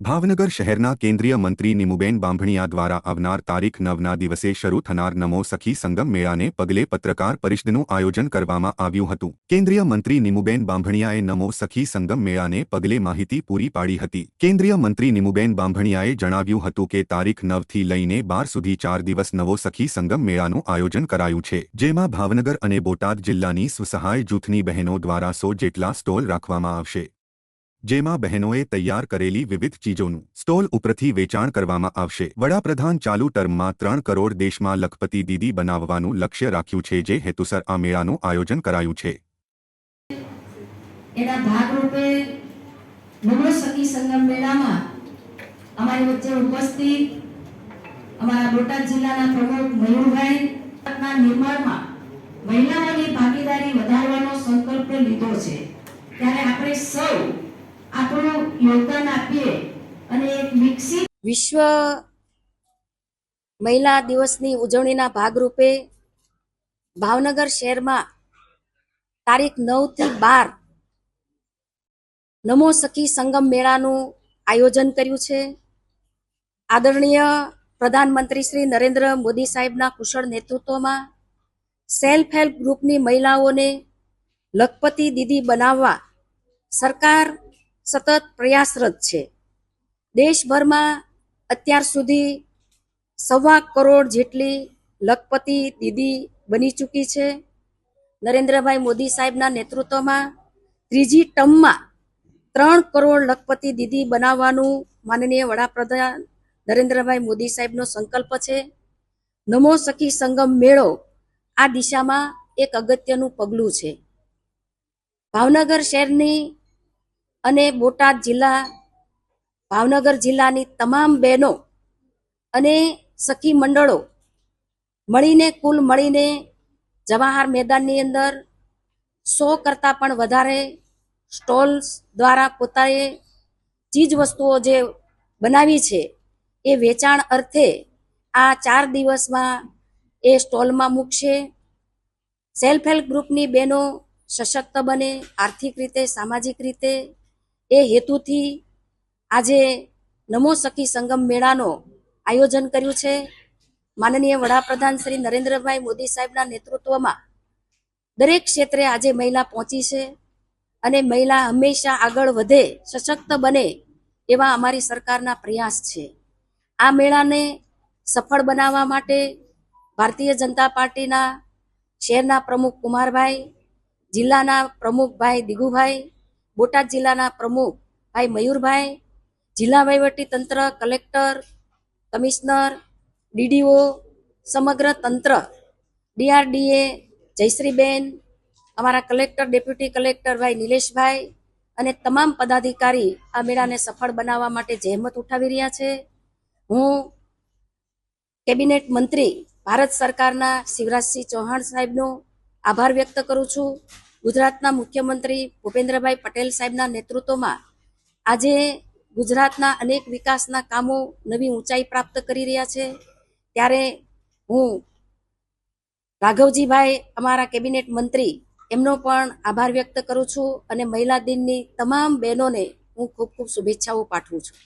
ભાવનગર શહેરના કેન્દ્રીય મંત્રી નિમુબેન બાંભણિયા દ્વારા આવનાર તારીખ નવના દિવસે શરૂ થનાર નમો સખી સંગમ મેળાને પગલે પત્રકાર પરિષદનું આયોજન કરવામાં આવ્યું હતું. કેન્દ્રીય મંત્રી નિમુબેન બાંભણિયાએ નમો સખી સંગમ મેળાને પગલે માહિતી પૂરી પાડી હતી. કેન્દ્રીય મંત્રી નિમુબેન બાંભણિયાએ જણાવ્યું હતું કે તારીખ નવથી લઈને બાર સુધી ચાર દિવસ નવો સખી સંગમ મેળાનું આયોજન કરાયું છે, જેમાં ભાવનગર અને બોટાદ જિલ્લાની સ્વસહાય જૂથની બહેનો દ્વારા સો જેટલા સ્ટોલ રાખવામાં આવશે. જેમાં બહેનોએ તૈયાર કરેલી વિવિધ ચીજોનું સ્ટોલ ઉપરથી વેચાણ કરવામાં આવશે. વડાપ્રધાન ચાલુ ટર્મમાં ત્રણ કરોડ દેશમાં લખપતિ દીદી બનાવવાનું લક્ષ્ય રાખ્યું છે, જે હેતુસર આ મેળાનું આયોજન કરાયું છે. એના ભાગરૂપે નમો સખી સંગમ મેળામાં અમારી વચ્ચે ઉપસ્થિત અમારા બોટાદ જિલ્લાના પ્રમુખ મયુરભાઈ નિર્માણમાં મહિલાઓની ભાગીદારી વધારવાનો સંકલ્પ લીધો છે. ત્યારે આપણે સૌ આપણું યોગદાન આપીએ અને એક વિકસિત વિશ્વ મહિલા દિવસની ઉજવણીના ભાગરૂપે ભાવનગર શહેરમાં તારીખ નવથી બાર નમો સખી સંગમ મેળાનું આયોજન કર્યું છે. આદરણીય પ્રધાનમંત્રી શ્રી નરેન્દ્ર મોદી સાહેબના કુશળ નેતૃત્વમાં સેલ્ફ હેલ્પ ગ્રુપની મહિલાઓને લખપતિ દીદી બનાવવા સરકાર સતત પ્રયાસરત છે. દેશભરમાં અત્યાર સુધી સવા કરોડ જેટલી લખપતિ દીદી બની ચૂકી છે. નરેન્દ્રભાઈ મોદી સાહેબના નેતૃત્વમાં ત્રીજી ટર્મમાં ત્રણ કરોડ લખપતિ દીદી બનાવવાનું માનનીય વડાપ્રધાન નરેન્દ્રભાઈ મોદી સાહેબનો સંકલ્પ છે. નમો સખી સંગમ મેળો આ દિશામાં એક અગત્યનું પગલું છે. ભાવનગર શહેરની અને બોટાદ જિલ્લા, ભાવનગર જિલ્લાની તમામ બહેનો અને સખી મંડળો મળીને, કુલ મળીને જવાહર મેદાનની અંદર સો કરતાં પણ વધારે સ્ટોલ્સ દ્વારા પોતાએ ચીજ વસ્તુઓ જે બનાવી છે, એ વેચાણ અર્થે આ ચાર દિવસમાં એ સ્ટોલમાં મૂકશે. સેલ્ફ હેલ્પ ગ્રુપની બહેનો સશક્ત બને, આર્થિક રીતે, સામાજિક રીતે એ હેતુથી આજે નમો સખી સંગમ મેળાનો આયોજન કર્યું છે. માનનીય વડાપ્રધાન શ્રી નરેન્દ્રભાઈ મોદી સાહેબના નેતૃત્વમાં દરેક ક્ષેત્રે આજે મહિલા પહોંચી છે અને મહિલા હંમેશા આગળ વધે, સશક્ત બને એવા અમારી સરકારના પ્રયાસ છે. આ મેળાને સફળ બનાવવા માટે ભારતીય જનતા પાર્ટીના શહેરના પ્રમુખ કુમારભાઈ, જિલ્લાના પ્રમુખભાઈ દિગુભાઈ બોટાદ જિલ્લાના પ્રમુખ ભાઈ મયુરભાઈ, જિલ્લા વહીવટી તંત્ર કલેક્ટર, કમિશનર, ડીડીઓ, સમગ્ર તંત્ર, ડીઆરડીએ, જયશ્રીબેન, અમારા કલેક્ટર, ડેપ્યુટી કલેક્ટર ભાઈ નિલેશભાઈ અને તમામ પદાધિકારી આ મેળાને સફળ બનાવવા માટે જહેમત ઉઠાવી રહ્યા છે. હું કેબિનેટ મંત્રી ભારત સરકારના શિવરાજસિંહ ચૌહાણ સાહેબનો આભાર વ્યક્ત કરું છું. ગુજરાતના મુખ્યમંત્રી ભૂપેન્દ્રભાઈ પટેલ સાહેબના નેતૃત્વમાં આજે ગુજરાતના અનેક વિકાસના કામો નવી ઊંચાઈ પ્રાપ્ત કરી રહ્યા છે. ત્યારે હું રાઘવજીભાઈ અમારા કેબિનેટ મંત્રી, એમનો પણ આભાર વ્યક્ત કરું છું અને મહિલા દિનની તમામ બહેનોને હું ખૂબ ખૂબ શુભેચ્છાઓ પાઠવું છું.